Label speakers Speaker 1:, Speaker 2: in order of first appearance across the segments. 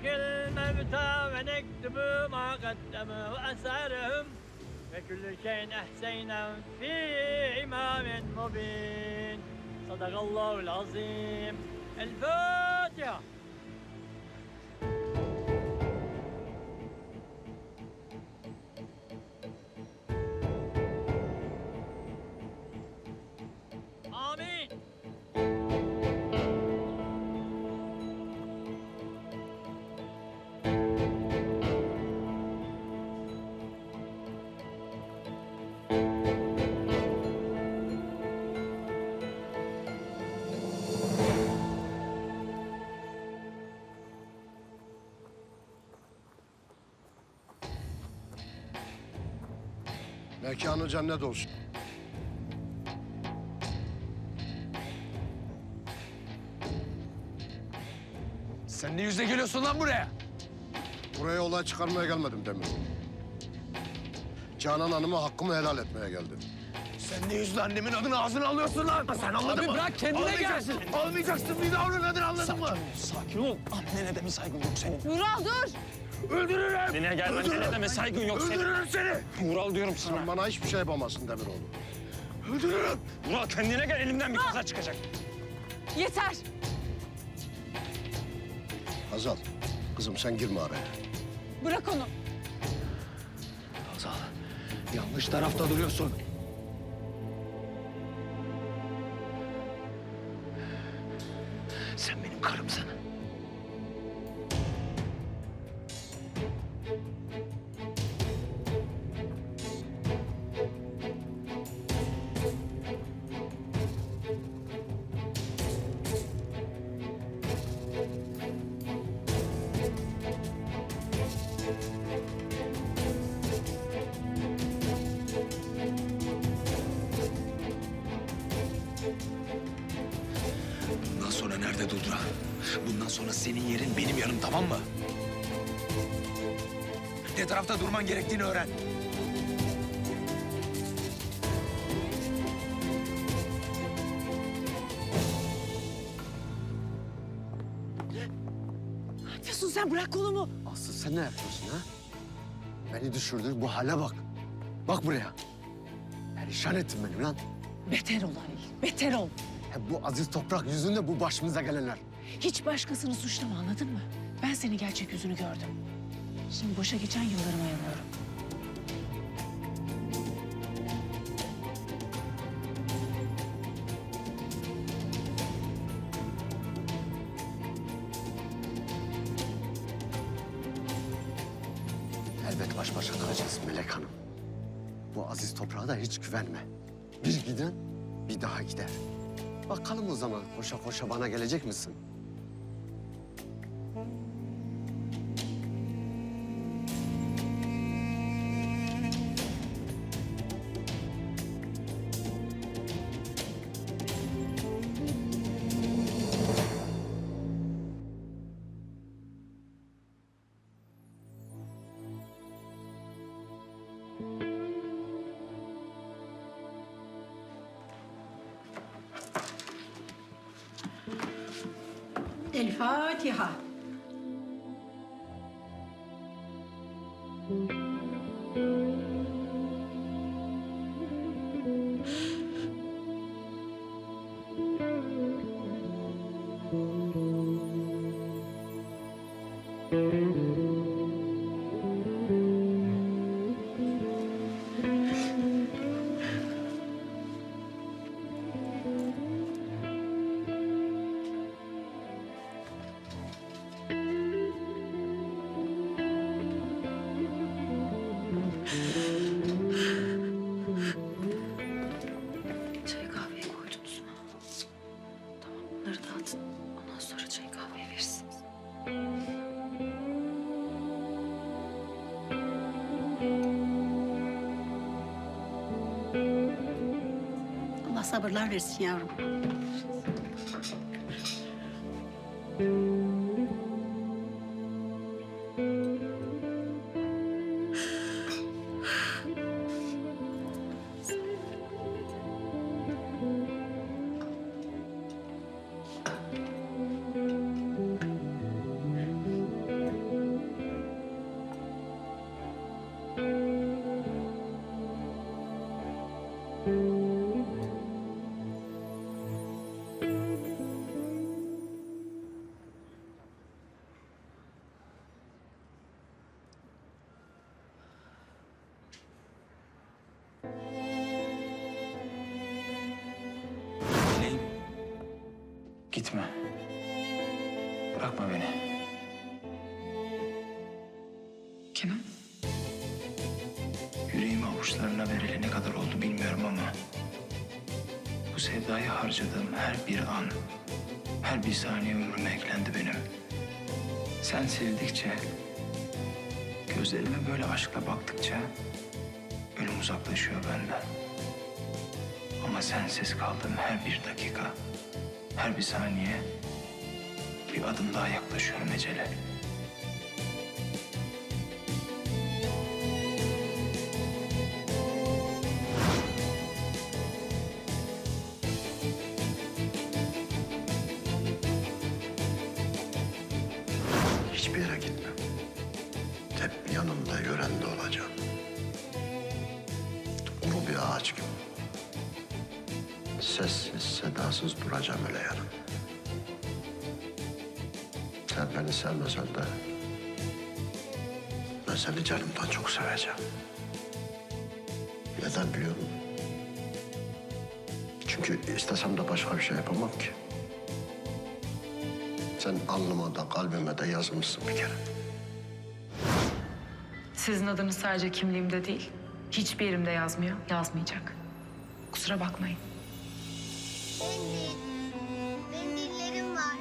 Speaker 1: نحيي الموتى ونكتب ما قدموا وأثارهم وكل شيء أحسيناه في إمام مبين صدق الله العظيم الفاتحة
Speaker 2: Mekanı cennet olsun.
Speaker 3: Sen ne yüzle geliyorsun lan buraya?
Speaker 2: Buraya olay çıkarmaya gelmedim Demiroğlu. Canan Hanım'a hakkımı helal etmeye geldim.
Speaker 3: Sen ne yüzle annemin adını ağzına alıyorsun lan? Sen anladın
Speaker 4: Abi
Speaker 3: mı?
Speaker 4: bırak kendine gel.
Speaker 3: Almayacaksın. Almayacaksın bir daha onun adını anladın mı?
Speaker 4: Sakin ol. Annene de mi saygın yok senin?
Speaker 5: Vural dur.
Speaker 3: Öldürürüm.
Speaker 4: Annene gelme,
Speaker 3: Öldürürüm.
Speaker 4: annene deme saygın yok senin.
Speaker 3: Öldürürüm seni.
Speaker 4: Vural diyorum sana.
Speaker 2: Sen bana hiçbir şey yapamazsın Demiroğlu.
Speaker 3: Öldürürüm.
Speaker 4: Vural kendine gel elimden bir kaza çıkacak.
Speaker 5: Yeter.
Speaker 2: Hazal, kızım sen girme araya.
Speaker 5: Bırak onu.
Speaker 3: Hazal, yanlış tarafta duruyorsun. Sen benim karımsın. Sonra senin yerin benim yanım tamam mı? Ne tarafta durman gerektiğini öğren.
Speaker 5: Ne yapıyorsun sen? Bırak kolumu.
Speaker 6: Aslı sen ne yapıyorsun ha? Beni düşürdün bu hale bak. Bak buraya. Perişan ettin beni lan.
Speaker 5: Beter ol Halil. Beter ol.
Speaker 6: Hep bu aziz toprak yüzünde bu başımıza gelenler.
Speaker 5: Hiç başkasını suçlama anladın mı? Ben senin gerçek yüzünü gördüm. Şimdi boşa geçen yıllarıma yanıyorum.
Speaker 6: Elbet baş başa kalacağız Melek Hanım. Bu aziz toprağa da hiç güvenme. Bir giden bir daha gider. Bakalım o zaman koşa koşa bana gelecek misin?
Speaker 7: 好，挺好。Ondan sonra çay kahveyi verirsiniz.
Speaker 8: Allah sabırlar versin yavrum.
Speaker 9: Gitme. Bırakma beni.
Speaker 5: Kenan.
Speaker 9: Yüreğimi avuçlarına vereli ne kadar oldu bilmiyorum ama... ...bu sevdayı harcadığım her bir an... ...her bir saniye ömrüme eklendi benim. Sen sevdikçe... ...gözlerime böyle aşkla baktıkça... ...ölüm uzaklaşıyor benden. Ama sensiz kaldığım her bir dakika... ...her bir saniye... ...bir adım daha yaklaşıyorum ecele.
Speaker 10: Hiçbir yere gitmem. Hep yanımda, yörende olacağım. Kuru bir ağaç gibi. Sessiz, sedasız duracağım öyle yanım. Sen beni sevmesen de... ...ben seni canımdan çok seveceğim. Neden biliyor musun? Çünkü istesem de başka bir şey yapamam ki. Sen alnıma da kalbime de yazmışsın bir kere.
Speaker 5: Sizin adınız sadece kimliğimde değil, hiçbir yerimde yazmıyor, yazmayacak. Kusura bakmayın.
Speaker 11: Mendil. Mendillerim var.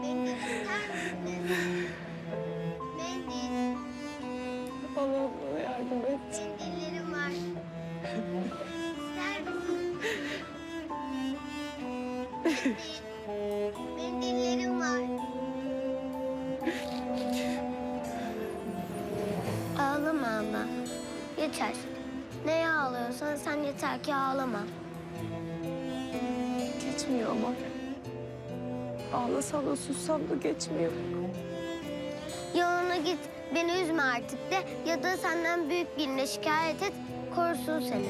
Speaker 11: Mendil ister misin? Mendil.
Speaker 12: Allah'ım bana yardım et.
Speaker 11: Mendillerim var. İster misin? Mendil. Mendillerim var. Ağlama abla. Yeter. Neye ağlıyorsan sen yeter ki ağlama
Speaker 12: geçmiyor ama. Ağlasam da sussam da geçmiyor.
Speaker 11: Yoluna git, beni üzme artık de ya da senden büyük birine şikayet et, korusun seni.